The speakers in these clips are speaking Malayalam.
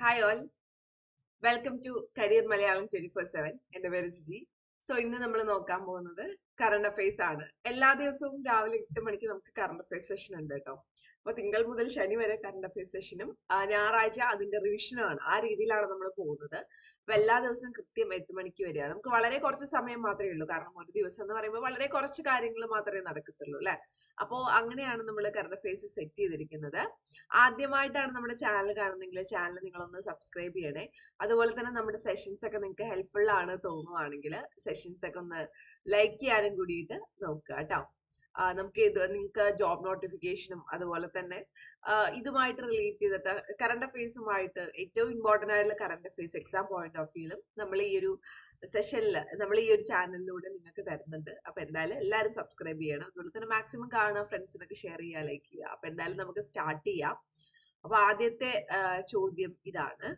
Hi all welcome to career Malayalam twenty four seven എന്റെ പേര് ജിജി സോ ഇന്ന് നമ്മൾ നോക്കാൻ പോകുന്നത് കറണ്ട് അഫയേഴ്സ് ആണ്. എല്ലാ ദിവസവും രാവിലെ എട്ട് മണിക്ക് നമുക്ക് കറണ്ട് അഫയേഴ്സ് സെഷൻ ഉണ്ട് കേട്ടോ. അപ്പൊ തിങ്കൾ മുതൽ ശനി വരെ കറണ്ട് അഫയർ സെഷനും ഞായറാഴ്ച അതിന്റെ റിവിഷനും ആണ്. ആ രീതിയിലാണ് നമ്മൾ പോകുന്നത്. അപ്പൊ എല്ലാ ദിവസവും കൃത്യം എട്ട് മണിക്ക് വരിക. നമുക്ക് വളരെ കുറച്ച് സമയം മാത്രമേ ഉള്ളൂ. കാരണം ഒരു ദിവസം എന്ന് പറയുമ്പോൾ വളരെ കുറച്ച് കാര്യങ്ങൾ മാത്രമേ നടക്കത്തുള്ളൂ അല്ലെ? അപ്പോ അങ്ങനെയാണ് നമ്മൾ കറണ്ട് അഫയേഴ്സ് സെറ്റ് ചെയ്തിരിക്കുന്നത്. ആദ്യമായിട്ടാണ് നമ്മുടെ ചാനൽ കാണുന്നെങ്കിൽ ചാനൽ നിങ്ങളൊന്ന് സബ്സ്ക്രൈബ് ചെയ്യണേ. അതുപോലെ തന്നെ നമ്മുടെ സെഷൻസ് ഒക്കെ നിങ്ങൾക്ക് ഹെൽപ്ഫുൾ ആണ് തോന്നുവാണെങ്കിൽ സെഷൻസ് ഒക്കെ ഒന്ന് ലൈക്ക് ചെയ്യാനും കൂടിയിട്ട് നോക്കുക കേട്ടോ. നമുക്ക് ഇത് നിങ്ങൾക്ക് ജോബ് നോട്ടിഫിക്കേഷനും അതുപോലെ തന്നെ ഇതുമായിട്ട് റിലേറ്റ് ചെയ്തിട്ട് കറണ്ട് അഫയേഴ്സുമായിട്ട് ഏറ്റവും ഇമ്പോർട്ടന്റ് ആയിട്ടുള്ള current affairs exam point of വ്യൂലും നമ്മൾ ഈ ഒരു സെഷനിൽ നമ്മൾ ഈ ഒരു ചാനലിലൂടെ നിങ്ങൾക്ക് തരുന്നുണ്ട്. അപ്പൊ എന്തായാലും എല്ലാവരും സബ്സ്ക്രൈബ് ചെയ്യണം. അതുപോലെ തന്നെ മാക്സിമം കാണുക ഫ്രണ്ട്സിനൊക്കെ ഷെയർ ചെയ്യുക ലൈക്ക് ചെയ്യുക. അപ്പൊ എന്തായാലും നമുക്ക് സ്റ്റാർട്ട് ചെയ്യാം. അപ്പൊ ആദ്യത്തെ ചോദ്യം ഇതാണ്.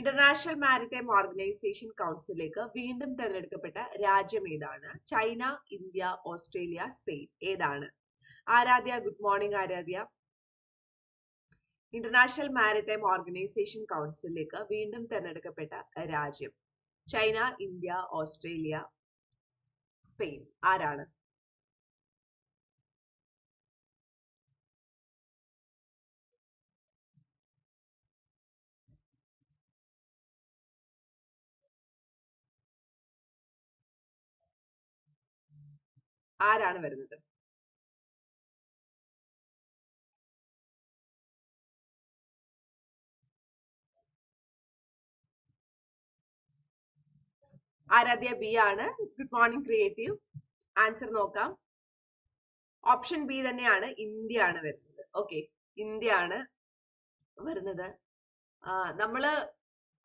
ഇന്റർനാഷണൽ മാരിടൈം ഓർഗനൈസേഷൻ കൗൺസിലേക്ക് വീണ്ടും തെരഞ്ഞെടുക്കപ്പെട്ട രാജ്യം ഏതാണ്? ചൈന ഇന്ത്യ ഓസ്ട്രേലിയ സ്പെയിൻ ഏതാണ്? Aaradhya good morning Aaradhya. International Maritime Organization കൗൺസിലേക്ക് വീണ്ടും തെരഞ്ഞെടുക്കപ്പെട്ട രാജ്യം ചൈന ഇന്ത്യ ഓസ്ട്രേലിയ സ്പെയിൻ ആരാണ്? ആരാണ് വരുന്നത്? ആരാധ്യ ബി ആണ്. ഗുഡ് മോർണിംഗ് ക്രിയേറ്റീവ് ആൻസർ നോക്കാം. ഓപ്ഷൻ ബി തന്നെയാണ് ഇന്ത്യ ആണ് വരുന്നത്. ഓക്കെ ഇന്ത്യ ആണ് വരുന്നത് നമ്മൾ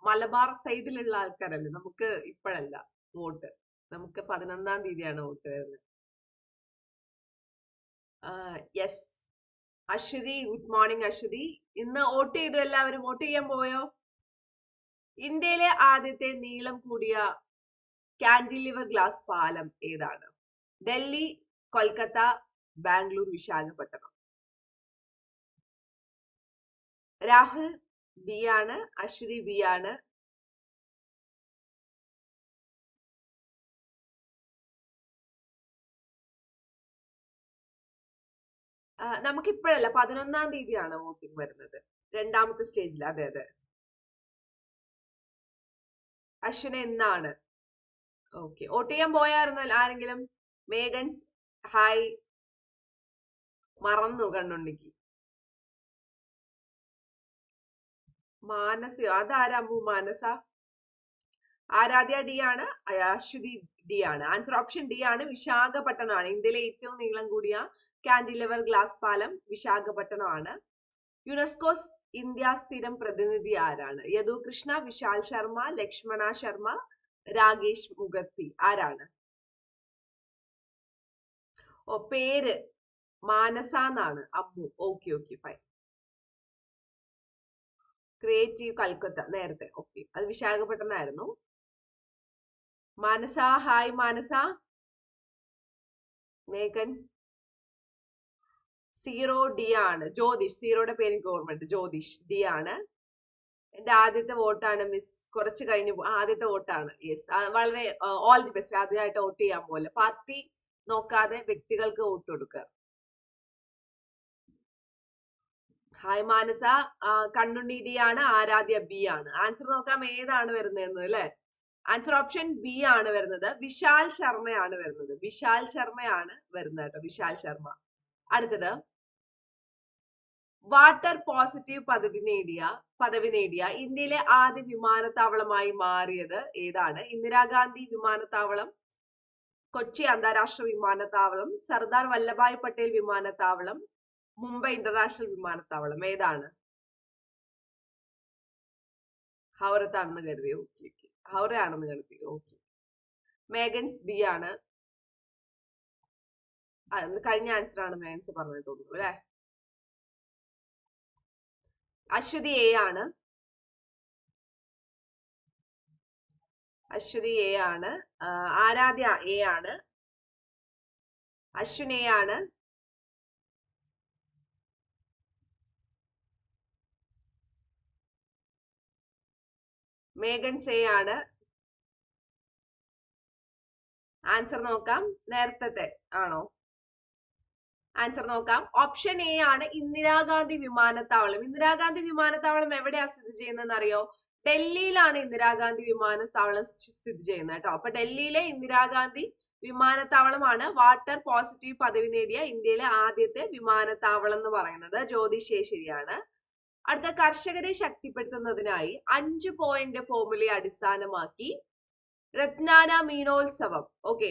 മലബാർ സൈഡിലുള്ള ആൾക്കാരല്ലേ? നമുക്ക് ഇപ്പോഴല്ല വോട്ട്. നമുക്ക് പതിനൊന്നാം തീയതിയാണ് വോട്ട് വരുന്നത്. Yes Aswathi good morning Aswathi. ഇന്ന് വോട്ട് ചെയ്തു എല്ലാവരും? വോട്ട് ചെയ്യാൻ പോയോ? ഇന്ത്യയിലെ ആദ്യത്തെ നീളം കൂടിയ കാൻഡിലിവർ ഗ്ലാസ് പാലം ഏതാണ്? ഡൽഹി കൊൽക്കത്ത ബാംഗ്ലൂർ വിശാഖപട്ടണം. രാഹുൽ ബി ആണ് അശ്വതി ബി ആണ്. നമുക്ക് ഇപ്പോഴല്ല പതിനൊന്നാം തീയതിയാണ് വോട്ടിംഗ് വരുന്നത്. രണ്ടാമത്തെ സ്റ്റേജിൽ അതെ അതെ. അശ്വിന എന്നാണ്? ഓക്കെ വോട്ട് ചെയ്യാൻ പോയായിരുന്നാൽ ആരെങ്കിലും? മേഘൻ ഹായ് മറന്നു കണ്ണുണ്ണിക്ക്. മാനസയോ അതാരാ അമ്മു മാനസ? ആരാധ്യ ഡി ആണ് അശ്വതി ഡി ആണ്. ആൻസർ ഓപ്ഷൻ ഡി ആണ് വിശാഖപട്ടണമാണ്. ഇന്ത്യയിലെ ഏറ്റവും നീളം കൂടിയ കാൻഡിലിവർ ഗ്ലാസ് പാലം വിശാഖപട്ടണമാണ്. യുനെസ്കോ ഇന്ത്യ സ്ഥിരം പ്രതിനിധി ആരാണ്? യദു കൃഷ്ണ വിശാൽ ശർമ്മ ലക്ഷ്മണ ശർമ്മ രാകേഷ് മുഖത്തി ആരാണ്? ഓ പേര് മാനസ എന്നാണ് Ammu. Okay okay fine creative Calcutta. നേരത്തെ. ഓക്കെ അത് വിശാഖപട്ടണമായിരുന്നു. മാനസ ഹായ് മാനസ. മേഘൻ. സീറോ ഡി ആണ്. ജ്യോതിഷ് സീറോയുടെ പേര് ഗവൺമെന്റ് ജ്യോതിഷ് ഡി ആണ്. എന്റെ ആദ്യത്തെ വോട്ടാണ് മിസ് കുറച്ച് കഴിഞ്ഞ് ആദ്യത്തെ വോട്ടാണ്. യെസ് വളരെ ഓൾ ദി ബെസ്റ്റ് ആദ്യമായിട്ട് വോട്ട് ചെയ്യാൻ പോലെ. പാർട്ടി നോക്കാതെ വ്യക്തികൾക്ക് വോട്ട് കൊടുക്കുക. ഹായ് മാനസ. കണ്ണുണ്ണി ഡി ആണ്. ആരാധ്യ ബി ആണ്. ആൻസർ നോക്കാം ഏതാണ് വരുന്നതെന്ന് അല്ലെ? ആൻസർ ഓപ്ഷൻ ബി ആണ് വരുന്നത്. വിശാൽ ശർമ്മയാണ് വരുന്നത്. വിശാൽ ശർമ്മയാണ് വരുന്നത് കേട്ടോ. വിശാൽ ശർമ്മ. അടുത്തത്. വാട്ടർ പോസിറ്റീവ് പദവി നേടിയ പദവി നേടിയ ഇന്ത്യയിലെ ആദ്യ വിമാനത്താവളമായി മാറിയത് ഏതാണ്? ഇന്ദിരാഗാന്ധി വിമാനത്താവളം കൊച്ചി അന്താരാഷ്ട്ര വിമാനത്താവളം സർദാർ വല്ലഭായ് പട്ടേൽ വിമാനത്താവളം മുംബൈ ഇന്റർനാഷണൽ വിമാനത്താവളം ഏതാണ്? ഹൗറത്താണെന്ന് കരുതി ഓക്കെ ഹൗറയാണെന്ന് കരുതി ഓക്കെ മേഗൻസ് ബി ആണ്. കഴിഞ്ഞ ആൻസർ ആണ് മേൻസ് പറഞ്ഞത് തോന്നുന്നു അല്ലെ? അശ്വതി എ ആണ്. അശ്വതി എ ആണ്. ആരാധ്യ എ ആണ്. അശ്വിൻ എ ആണ്. മേഗൻ സേ ആണ്. ആൻസർ നോക്കാം. നേരത്തെ ആണോ? ആൻസർ നോക്കാം. ഓപ്ഷൻ എ ആണ് ഇന്ദിരാഗാന്ധി വിമാനത്താവളം. ഇന്ദിരാഗാന്ധി വിമാനത്താവളം എവിടെയാണ് സ്ഥിതി ചെയ്യുന്നതെന്ന് അറിയോ? ഡൽഹിയിലാണ് ഇന്ദിരാഗാന്ധി വിമാനത്താവളം സ്ഥിതി ചെയ്യുന്നത് കേട്ടോ. അപ്പൊ ഡൽഹിയിലെ ഇന്ദിരാഗാന്ധി വിമാനത്താവളമാണ് വാട്ടർ പോസിറ്റീവ് പദവി നേടിയ ഇന്ത്യയിലെ ആദ്യത്തെ വിമാനത്താവളം എന്ന് പറയുന്നത്. ജ്യോതിഷേ ശരിയാണ് അടുത്ത കർഷകരെ ശക്തിപ്പെടുത്തുന്നതിനായി അഞ്ച് പോയിന്റ് ഫോർമുലയെ അടിസ്ഥാനമാക്കി രത്നാന മീനോത്സവം. ഓക്കെ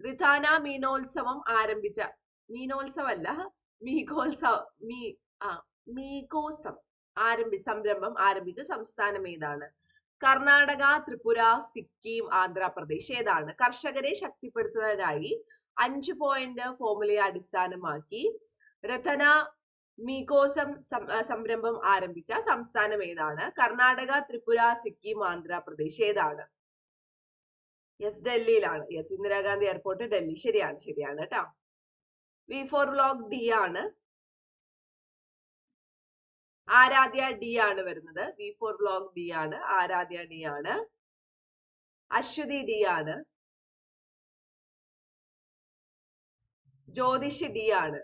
റിഥാന മീനോത്സവം ആരംഭിച്ച മീനോത്സവമല്ല മീകോത്സവ മീ ആ മീകോസം ആരംഭിച്ച സംരംഭം ആരംഭിച്ച സംസ്ഥാനം ഏതാണ്? കർണാടക ത്രിപുര സിക്കിം ആന്ധ്രാപ്രദേശ് ഏതാണ്? കർഷകരെ ശക്തിപ്പെടുത്തുന്നതിനായി അഞ്ച് പോയിന്റ് ഫോർമുലയെ അടിസ്ഥാനമാക്കി രഥന മീകോസം സംരംഭം ആരംഭിച്ച സംസ്ഥാനം ഏതാണ്? കർണാടക ത്രിപുര സിക്കിം ആന്ധ്രാപ്രദേശ് ഏതാണ്? യെസ് ഡൽഹിയിലാണ്. Yes Indira Gandhi airport Delhi. ശരിയാണ് ശരിയാണ് കേട്ടോ. വി ഫോർ വ്ലോഗ് ഡി ആണ്. ആരാധ്യ ഡി ആണ് വരുന്നത്. വി ഫോർ വ്ലോഗ് ഡി ആണ്. ആരാധ്യ ഡി ആണ്. അശ്വതി ഡി ആണ്. ജ്യോതിഷ് ഡി ആണ്.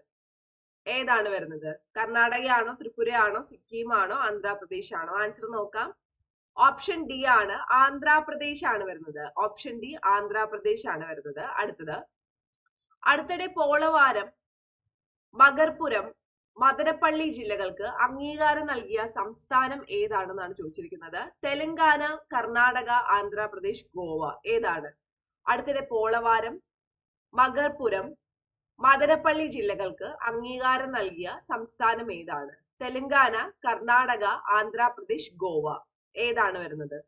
ഏതാണ് വരുന്നത്? കർണാടകയാണോ ത്രിപുരയാണോ സിക്കിം ആണോ ആന്ധ്രാപ്രദേശ് ആണോ ആൻസർ നോക്കാം. ഓപ്ഷൻ ഡി ആണ്. ആന്ധ്രാപ്രദേശ് ആണ് വരുന്നത്. ഓപ്ഷൻ ഡി ആന്ധ്രാപ്രദേശ് ആണ് വരുന്നത്. അടുത്തത്. അടുത്തിടെ പോളവാരം മകർപുരം മദനപ്പള്ളി ജില്ലകൾക്ക് അംഗീകാരം നൽകിയ സംസ്ഥാനം ഏതാണെന്നാണ് ചോദിച്ചിരിക്കുന്നത്? തെലങ്കാന കർണാടക ആന്ധ്രാപ്രദേശ് ഗോവ ഏതാണ്? അടുത്തിടെ പോളവാരം മകർപുരം മദനപ്പള്ളി ജില്ലകൾക്ക് അംഗീകാരം നൽകിയ സംസ്ഥാനം ഏതാണ്? തെലങ്കാന കർണാടക ആന്ധ്രാപ്രദേശ് ഗോവ ഏതാണ് വരുന്നത്?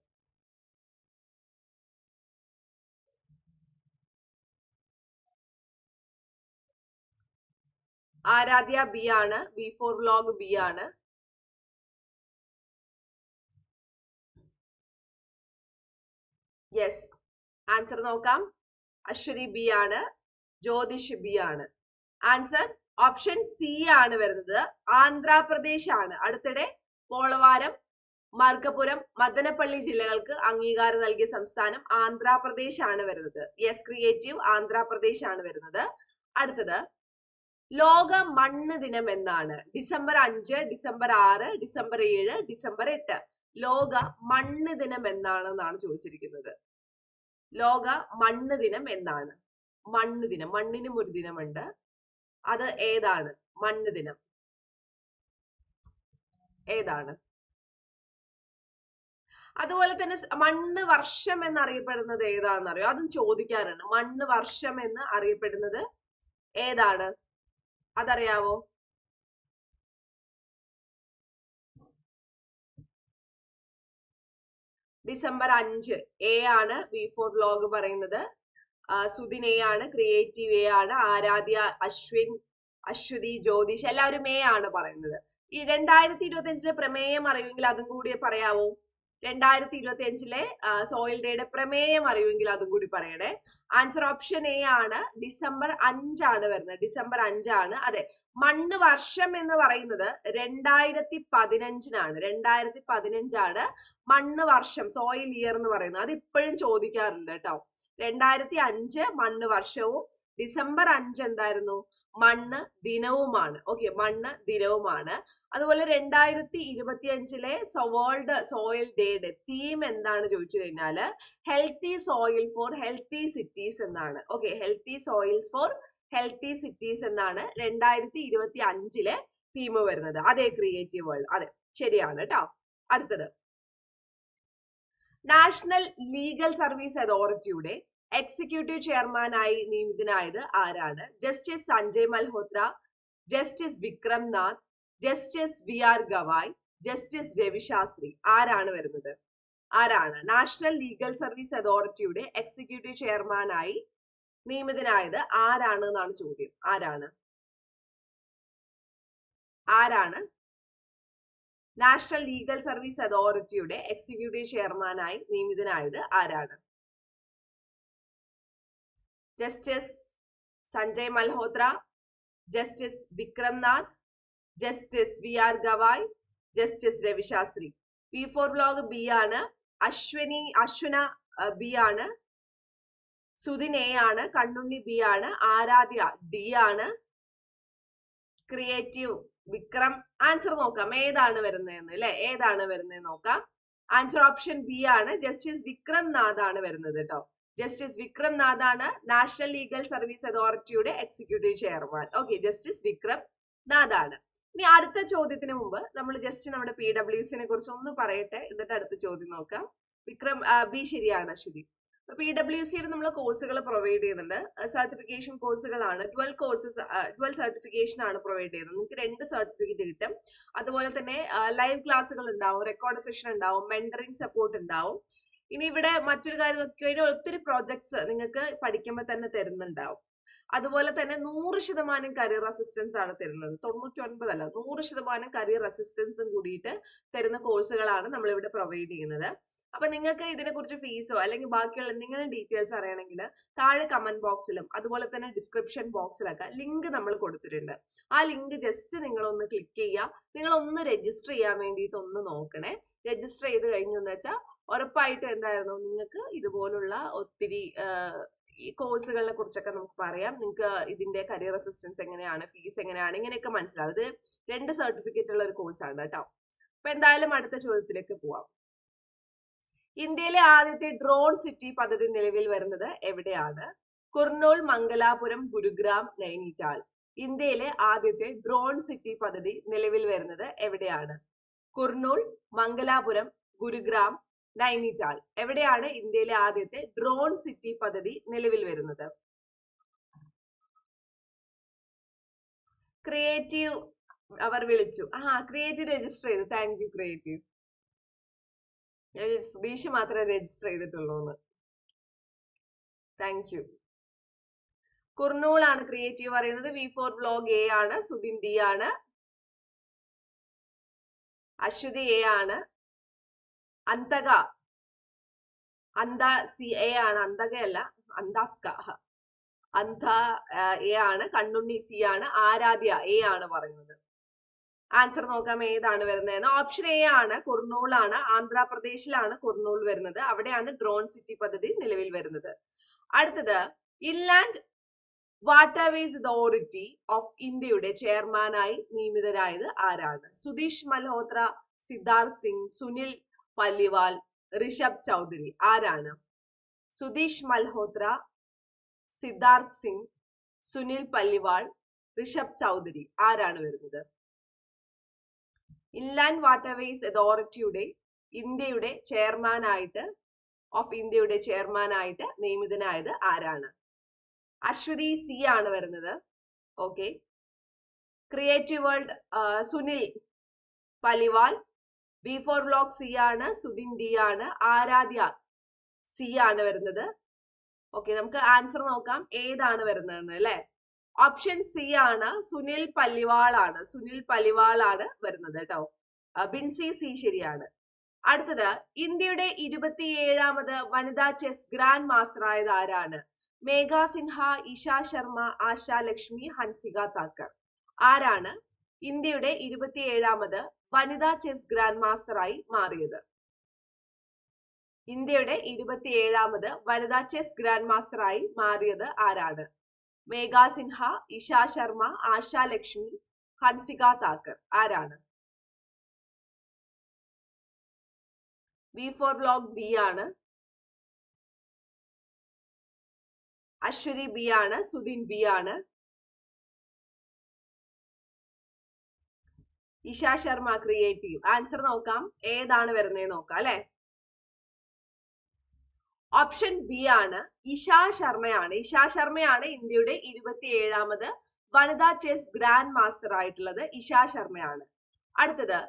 ആരാധ്യ ബി ആണ് ബി ഫോർ വ്ലോഗ് ബി ആണ്. യെസ് ആൻസർ നോക്കാം. അശ്വതി ബി ആണ് ജ്യോതിഷ് ബി ആണ്. ആൻസർ ഓപ്ഷൻ സി ആണ് വരുന്നത്. ആന്ധ്രാപ്രദേശ് ആണ്. അടുത്തിടെ പോളവാരം മാർക്കപുരം മദനപ്പള്ളി ജില്ലകൾക്ക് അംഗീകാരം നൽകിയ സംസ്ഥാനം ആന്ധ്രാപ്രദേശ് ആണ് വരുന്നത്. യെസ് ക്രിയേറ്റീവ് ആന്ധ്രാപ്രദേശ് ആണ് വരുന്നത്. അടുത്തത് ലോക മണ്ണ് ദിനം എന്നാണ്. ഡിസംബർ അഞ്ച് ഡിസംബർ ആറ് ഡിസംബർ ഏഴ് ഡിസംബർ എട്ട്. ലോക മണ്ണ് ദിനം എന്നാണ് എന്നാണ് ചോദിച്ചിരിക്കുന്നത്. ലോക മണ്ണ് ദിനം എന്നാണ്. മണ്ണ് ദിനം. മണ്ണിനും ഒരു ദിനമുണ്ട്. അത് ഏതാണ്? മണ്ണ് ദിനം. ഏതാണ്? അതുപോലെ തന്നെ മണ്ണ് വർഷം എന്നറിയപ്പെടുന്നത് ഏതാണെന്നറിയോ അതും ചോദിക്കാറുണ്ട്. മണ്ണ് വർഷം എന്ന് അറിയപ്പെടുന്നത് ഏതാണ്? അതറിയാവോ? ഡിസംബർ അഞ്ച്. എ ആണ് വി ഫോർ വ്ലോഗ് പറയുന്നത്. സുദിൻ എ ആണ് ക്രിയേറ്റീവ് എ ആണ് ആരാധ്യ അശ്വിൻ അശ്വതി ജ്യോതിഷ് എല്ലാവരും എ ആണ് പറയുന്നത്. ഈ രണ്ടായിരത്തി ഇരുപത്തി അഞ്ചിലെ പ്രമേയം അറിയുമെങ്കിൽ അതും കൂടി പറയാവോ? രണ്ടായിരത്തി ഇരുപത്തി അഞ്ചിലെ സോയിൽ ഡേയുടെ പ്രമേയം അറിയുമെങ്കിൽ അതും കൂടി പറയണേ. ആൻസർ ഓപ്ഷൻ എ ആണ്. ഡിസംബർ അഞ്ചാണ് വരുന്നത്. ഡിസംബർ അഞ്ചാണ്. അതെ മണ്ണ് വർഷം എന്ന് പറയുന്നത് രണ്ടായിരത്തി പതിനഞ്ചിനാണ് രണ്ടായിരത്തി പതിനഞ്ചാണ് മണ്ണ് വർഷം സോയിൽ ഇയർ എന്ന് പറയുന്നത്. അത് ഇപ്പോഴും ചോദിക്കാറുണ്ട് കേട്ടോ. രണ്ടായിരത്തി അഞ്ച് മണ്ണ് വർഷവും ഡിസംബർ അഞ്ച് എന്തായിരുന്നു? മണ്ണ് ദിനവുമാണ്. ഓക്കെ മണ്ണ് ദിനവുമാണ്. അതുപോലെ രണ്ടായിരത്തി ഇരുപത്തി അഞ്ചിലെ വേൾഡ് സോയിൽ ഡേയുടെ തീം എന്താണ് ചോദിച്ചു കഴിഞ്ഞാൽ healthy soil for healthy cities എന്നാണ്. Okay healthy soils for healthy cities എന്നാണ് രണ്ടായിരത്തി ഇരുപത്തി അഞ്ചിലെ തീം വരുന്നത്. അതെ ക്രിയേറ്റീവ് വേൾഡ് അതെ ശരിയാണ് കേട്ടോ അടുത്തത്. നാഷണൽ ലീഗൽ സർവീസ് അതോറിറ്റിയുടെ എക്സിക്യൂട്ടീവ് ചെയർമാനായി നിയമിതനായത് ആരാണ്? Justice Sanjay Malhotra justice Vikram Nath justice V R Gavai justice Ravi Shastri ആരാണ് വരുന്നത്? ആരാണ്? നാഷണൽ ലീഗൽ സർവീസ് അതോറിറ്റിയുടെ എക്സിക്യൂട്ടീവ് ചെയർമാനായി നിയമിതനായത് ആരാണ് എന്നാണ് ചോദ്യം. ആരാണ്? ആരാണ്? നാഷണൽ ലീഗൽ സർവീസ് അതോറിറ്റിയുടെ എക്സിക്യൂട്ടീവ് ചെയർമാനായി നിയമിതനായത് ആരാണ്? Justice Sanjay Malhotra justice Vikram Nath justice V R Gavai justice Ravi Shastri. P for blog B ആണ്. അശ്വിനി അശ്വന ബി ആണ്. സുധിൻ എ ആണ്. കണ്ണുണ്ണി ബി ആണ്. ആരാധ്യ ഡി ആണ്. ക്രിയേറ്റീവ് വിക്രം. ആൻസർ നോക്കാം. ഏതാണ് വരുന്നതെന്ന് അല്ലെ ഏതാണ് വരുന്നത് നോക്കാം. ആൻസർ ഓപ്ഷൻ ബി ആണ്. ജസ്റ്റിസ് വിക്രം നാഥ് ആണ് വരുന്നത് കേട്ടോ ജസ്റ്റിസ് വിക്രം നാഥ് ആണ് നാഷണൽ ലീഗൽ സർവീസ് അതോറിറ്റിയുടെ executive chairman okay justice Vikram Nath ആണ് ഇനി അടുത്ത ചോദ്യത്തിന് മുമ്പ് നമ്മൾ ജസ്റ്റ് നമ്മുടെ പി ഡബ്ല്യു സിനെ കുറിച്ച് ഒന്ന് പറയട്ടെ. എന്നിട്ട് അടുത്ത ചോദ്യം നോക്കാം. വിക്രം ബി ശരിയാണ് അശ്വതി പി ഡബ്ല്യു സിയുടെ നമ്മൾ കോഴ്സുകൾ പ്രൊവൈഡ് ചെയ്യുന്നുണ്ട്. സർട്ടിഫിക്കേഷൻ കോഴ്സുകളാണ് ട്വൽവ് കോഴ്സസ് ട്വൽവ് സർട്ടിഫിക്കേഷൻ ആണ് പ്രൊവൈഡ് ചെയ്യുന്നത്. നിങ്ങൾക്ക് രണ്ട് സർട്ടിഫിക്കറ്റ് കിട്ടും. അതുപോലെ തന്നെ ലൈവ് ക്ലാസ്സുകൾ ഉണ്ടാവും. റെക്കോർഡ് സെഷൻ ഉണ്ടാവും. മെന്ററിംഗ് സപ്പോർട്ട് ഉണ്ടാവും. ഇനി ഇവിടെ മറ്റൊരു കാര്യം നോക്കിക്കഴിഞ്ഞാൽ ഒത്തിരി പ്രോജക്ട്സ് നിങ്ങൾക്ക് പഠിക്കുമ്പോൾ തന്നെ തരുന്നുണ്ടാവും. അതുപോലെ തന്നെ നൂറ് ശതമാനം കരിയർ അസിസ്റ്റൻസ് ആണ് തരുന്നത്. തൊണ്ണൂറ്റി അല്ല നൂറ് ശതമാനം കരിയർ അസിസ്റ്റൻസും കൂടിയിട്ട് തരുന്ന കോഴ്സുകളാണ് നമ്മൾ ഇവിടെ പ്രൊവൈഡ് ചെയ്യുന്നത്. അപ്പൊ നിങ്ങൾക്ക് ഇതിനെക്കുറിച്ച് ഫീസോ അല്ലെങ്കിൽ ബാക്കിയുള്ള എന്തെങ്കിലും ഡീറ്റെയിൽസ് അറിയണമെങ്കിൽ താഴെ കമന്റ് ബോക്സിലും അതുപോലെ തന്നെ ഡിസ്ക്രിപ്ഷൻ ബോക്സിലൊക്കെ ലിങ്ക് നമ്മൾ കൊടുത്തിട്ടുണ്ട്. ആ ലിങ്ക് ജസ്റ്റ് നിങ്ങൾ ഒന്ന് ക്ലിക്ക് ചെയ്യുക. നിങ്ങൾ ഒന്ന് രജിസ്റ്റർ ചെയ്യാൻ വേണ്ടിയിട്ട് ഒന്ന് നോക്കണേ. രജിസ്റ്റർ ചെയ്ത് കഴിഞ്ഞു എന്ന് വെച്ചാൽ ഉറപ്പായിട്ടും എന്തായിരുന്നു? നിങ്ങൾക്ക് ഇതുപോലുള്ള ഒത്തിരി ഈ കോഴ്സുകളെ കുറിച്ചൊക്കെ നമുക്ക് പറയാം. നിങ്ങൾക്ക് ഇതിന്റെ കരിയർ അസിസ്റ്റൻസ് എങ്ങനെയാണ് ഫീസ് എങ്ങനെയാണ് ഇങ്ങനെയൊക്കെ മനസ്സിലാവും. ഇത് രണ്ട് സർട്ടിഫിക്കറ്റ് ഉള്ള ഒരു കോഴ്സാണ് കേട്ടോ. അപ്പൊ എന്തായാലും അടുത്ത ചോദ്യത്തിലേക്ക് പോവാം. ഇന്ത്യയിലെ ആദ്യത്തെ ഡ്രോൺ സിറ്റി പദ്ധതി നിലവിൽ വരുന്നത് എവിടെയാണ്? കുർണൂൾ മംഗലാപുരം ഗുരുഗ്രാം നൈനിറ്റാൾ. ഇന്ത്യയിലെ ആദ്യത്തെ ഡ്രോൺ സിറ്റി പദ്ധതി നിലവിൽ വരുന്നത് എവിടെയാണ്? കുർണൂൾ മംഗലാപുരം ഗുരുഗ്രാം നൈനിറ്റാൾ. എവിടെയാണ് ഇന്ത്യയിലെ ആദ്യത്തെ ഡ്രോൺ സിറ്റി പദ്ധതി നിലവിൽ വരുന്നത്? ക്രിയേറ്റീവ് അവർ വിളിച്ചു. ആ ക്രിയേറ്റീവ് രജിസ്റ്റർ ചെയ്തു. Thank you creative. സുധീഷ് മാത്രമേ രജിസ്റ്റർ ചെയ്തിട്ടുള്ളൂ താങ്ക് യു. കുർണൂൾ ആണ് ക്രിയേറ്റീവ് പറയുന്നത്. വി ഫോർ ബ്ലോഗ് എ ആണ്. സുധിൻ ഡി ആണ്. അശ്വതി എ ആണ്. അന്തക. അന്ത സി എ ആണ് അന്തകയല്ല അന്താസ്ക അന്ത എ ആണ് കണ്ണുണ്ണി സി ആണ് ആരാധ്യ എ ആണ് പറയുന്നത്. ആൻസർ നോക്കാം ഏതാണ് വരുന്നതെന്ന്. ഓപ്ഷൻ എ ആണ് കുർണൂൾ ആണ് ആന്ധ്രാപ്രദേശിലാണ് കുർണൂൾ വരുന്നത്. അവിടെയാണ് ഡ്രോൺ സിറ്റി പദ്ധതി നിലവിൽ വരുന്നത്. അടുത്തത് ഇൻലാൻഡ് വാട്ടർവേസ് അതോറിറ്റി ഓഫ് ഇന്ത്യയുടെ ചെയർമാനായി നിയമിതരായത് ആരാണ്? സുധീഷ് മൽഹോത്ര സിദ്ധാർത്ഥ് സിംഗ് സുനിൽ പല്ലിവാൾ ഋഷഭ് ചൗധരി. ആരാണ്? സുധീഷ് മൽഹോത്ര സിദ്ധാർത്ഥ് സിംഗ് സുനിൽ പല്ലിവാൾ ഋഷഭ് ചൗധരി. ആരാണ് വരുന്നത്? ഇൻലാൻഡ് വാട്ടർവേസ് അതോറിറ്റിയുടെ ഇന്ത്യയുടെ ചെയർമാനായിട്ട് ഓഫ് ഇന്ത്യയുടെ ചെയർമാനായിട്ട് നിയമിതനായത് ആരാണ്? അശ്വതി സി ആണ് വരുന്നത്. Okay. Creative world Sunil Paliwal B four block C ആണ് സുദിൻ ഡി ആണ് ആരാധ്യ സി ആണ് വരുന്നത്. ഓക്കെ നമുക്ക് ആൻസർ നോക്കാം. ഏതാണ് വരുന്നതെന്ന് അല്ലെ? ഓപ്ഷൻ സി ആണ് സുനിൽ പല്ലിവാൾ ആണ്. സുനിൽ പല്ലിവാൾ ആണ് വരുന്നത് കേട്ടോ. ബിൻസി സി ശരിയാണ്. അടുത്തത് ഇന്ത്യയുടെ ഇരുപത്തിയേഴാമത് വനിതാ ചെസ് ഗ്രാൻഡ് മാസ്റ്റർ ആയത് ആരാണ്? മേഘ സിൻഹ ഇഷ ശർമ്മ ആശ ലക്ഷ്മി ഹൻസിക താക്കർ. ആരാണ്? ഇന്ത്യയുടെ ഇരുപത്തിയേഴാമത് വനിതാ ചെസ് ഗ്രാൻഡ് മാസ്റ്ററായി മാറിയത്. ഇന്ത്യയുടെ ഇരുപത്തിയേഴാമത് വനിതാ ചെസ് ഗ്രാൻഡ് മാസ്റ്ററായി മാറിയത് ആരാണ്? മേഘ സിൻഹ ഇഷ ശർമ്മ ആശ ലക്ഷ്മി ഹൻസിക താക്കർ. ആരാണ്? ബി ഫോർ ബ്ലോക്ക് ബി ആണ്. അശ്വതി ബി ആണ് സുദിൻ ബി ആണ്. ഇഷ ശർമ്മ ക്രിയേറ്റീവ് ആൻസർ നോക്കാം. ഏതാണ് വരുന്നത് നോക്കാം അല്ലെ? ഓപ്ഷൻ ബി ആണ് ഇഷ ശർമ്മയാണ്. ഇഷ ശർമ്മയാണ് ഇന്ത്യയുടെ ഇരുപത്തിയേഴാമത് വനിതാ ചെസ് ഗ്രാൻഡ് മാസ്റ്റർ ആയിട്ടുള്ളത് ഇഷ ശർമ്മയാണ്. അടുത്തത്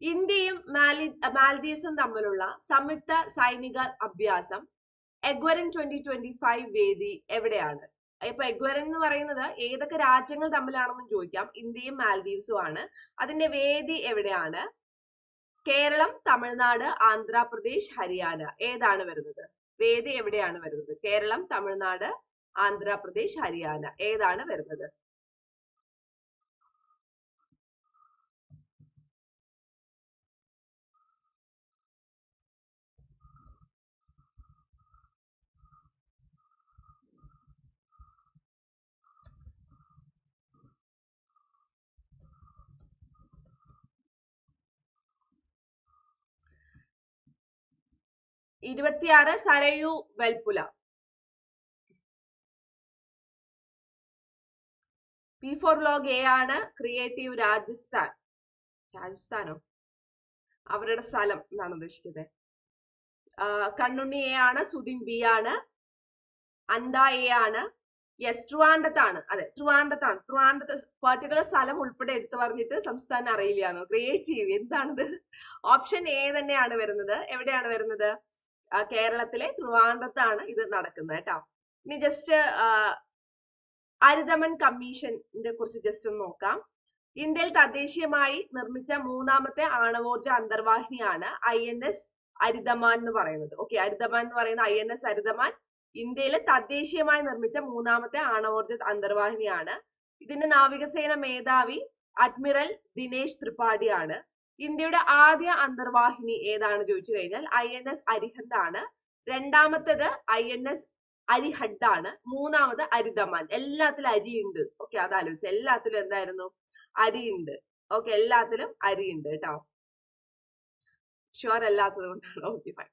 ഇന്ത്യയും മാലി മാൽദീവ്സും തമ്മിലുള്ള സംയുക്ത സൈനിക അഭ്യാസം എഗ്വരൻ ട്വന്റി ട്വന്റി ഫൈവ് വേദി എവിടെയാണ്? ഇപ്പൊ എഗ്വരൻ എന്ന് പറയുന്നത് ഏതൊക്കെ രാജ്യങ്ങൾ തമ്മിലാണെന്ന് ചോദിക്കാം. ഇന്ത്യയും മാൽദീവ്സും ആണ്. അതിന്റെ വേദി എവിടെയാണ്? കേരളം തമിഴ്നാട് ആന്ധ്രാപ്രദേശ് ഹരിയാന. ഏതാണ് വരുന്നത്? വേദി എവിടെയാണ് വരുന്നത്? കേരളം തമിഴ്നാട് ആന്ധ്രാപ്രദേശ് ഹരിയാന. ഏതാണ് വരുന്നത്? ഇരുപത്തിയാറ് Sarayu Velpula. P four log A ആണ് ക്രിയേറ്റീവ് രാജസ്ഥാൻ. രാജസ്ഥാനോ? അവരുടെ സ്ഥലം എന്നാണ് ഉദ്ദേശിക്കുന്നത്. കണ്ണുണ്ണി എ ആണ് സുദിൻ ബി ആണ് അന്ത എ ആണ് യെസ് ട്രുവാൻഡത്താണ്. അതെ ട്രുവാൻഡത്താണ്. ട്രുവാൻഡത്ത് പെർട്ടിക്കുലർ സ്ഥലം ഉൾപ്പെടെ എടുത്തു പറഞ്ഞിട്ട് സംസ്ഥാനം അറിയില്ലാന്നോ ക്രിയേറ്റീവ് എന്താണിത്? ഓപ്ഷൻ എ തന്നെയാണ് വരുന്നത്. എവിടെയാണ് വരുന്നത്? കേരളത്തിലെ ട്രിവാൻഡത്താണ് ഇത് നടക്കുന്നത് കേട്ടോ. ഇനി ജസ്റ്റ് അരിതമൻ കമ്മീഷന്റെ കുറിച്ച് ജസ്റ്റ് ഒന്ന് നോക്കാം. ഇന്ത്യയിൽ തദ്ദേശീയമായി നിർമ്മിച്ച മൂന്നാമത്തെ ആണവോർജ അന്തർവാഹിനിയാണ് ഐ എൻ എസ് അരിതമാൻ എന്ന് പറയുന്നത്. ഓക്കെ അരിതമാൻ എന്ന് പറയുന്ന ഐ എൻ എസ് അരിതമാൻ ഇന്ത്യയിൽ തദ്ദേശീയമായി നിർമ്മിച്ച മൂന്നാമത്തെ ആണവോർജ അന്തർവാഹിനിയാണ്. ഇതിന്റെ നാവികസേന മേധാവി അഡ്മിറൽ ദിനേശ് ത്രിപാഠിയാണ്. ഇന്ത്യയുടെ ആദ്യ അന്തർവാഹിനി ഏതാണ് ചോദിച്ചു കഴിഞ്ഞാൽ ഐ എൻ എസ് അരിഹന്ത് ആണ്. രണ്ടാമത്തേത് ഐ എൻ എസ് അരിഹഡ് ആണ്. മൂന്നാമത് അരിതമാൻ എല്ലാത്തിലും അരിയുണ്ട് ഓക്കെ അത് ആലോചിച്ചു എല്ലാത്തിലും എന്തായിരുന്നു? അരിയുണ്ട് ഓക്കെ എല്ലാത്തിലും അരിയുണ്ട് കേട്ടോ. ഷുവർ അല്ലാത്തത് കൊണ്ടാണ്. ഓക്കെ ഫൈൻ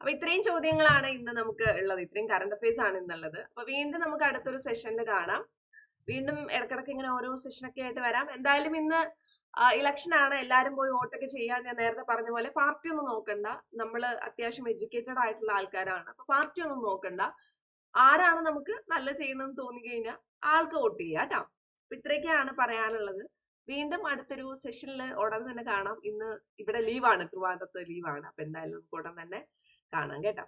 അപ്പൊ ഇത്രയും ചോദ്യങ്ങളാണ് ഇന്ന് നമുക്ക് ഉള്ളത്. ഇത്രയും കറണ്ട് അഫയേഴ്സ് ആണ് ഇന്നുള്ളത്. അപ്പൊ വീണ്ടും നമുക്ക് അടുത്തൊരു സെഷനിൽ കാണാം. വീണ്ടും ഇടക്കിടക്ക് ഇങ്ങനെ ഓരോ സെഷനൊക്കെ ആയിട്ട് വരാം. എന്തായാലും ഇന്ന് ഇലക്ഷൻ ആണ് എല്ലാവരും പോയി വോട്ടൊക്കെ ചെയ്യാൻ ഞാൻ നേരത്തെ പറഞ്ഞ പോലെ പാർട്ടി ഒന്നും നോക്കണ്ട. നമ്മൾ അത്യാവശ്യം എഡ്യൂക്കേറ്റഡ് ആയിട്ടുള്ള ആൾക്കാരാണ്. അപ്പൊ പാർട്ടി ഒന്നും നോക്കണ്ട. ആരാണ് നമുക്ക് നല്ല ചെയ്യണമെന്ന് തോന്നി കഴിഞ്ഞാൽ ആൾക്ക് വോട്ട് ചെയ്യുക കേട്ടോ ഇത്രയൊക്കെയാണ് പറയാനുള്ളത്. വീണ്ടും അടുത്തൊരു സെഷനിൽ ഉടൻ തന്നെ കാണാം. ഇന്ന് ഇവിടെ ലീവാണ് ട്രിവാൻഡ്രത്ത് ലീവാണ് അപ്പൊ എന്തായാലും നമുക്ക് ഉടൻ തന്നെ കാണാം കേട്ടോ.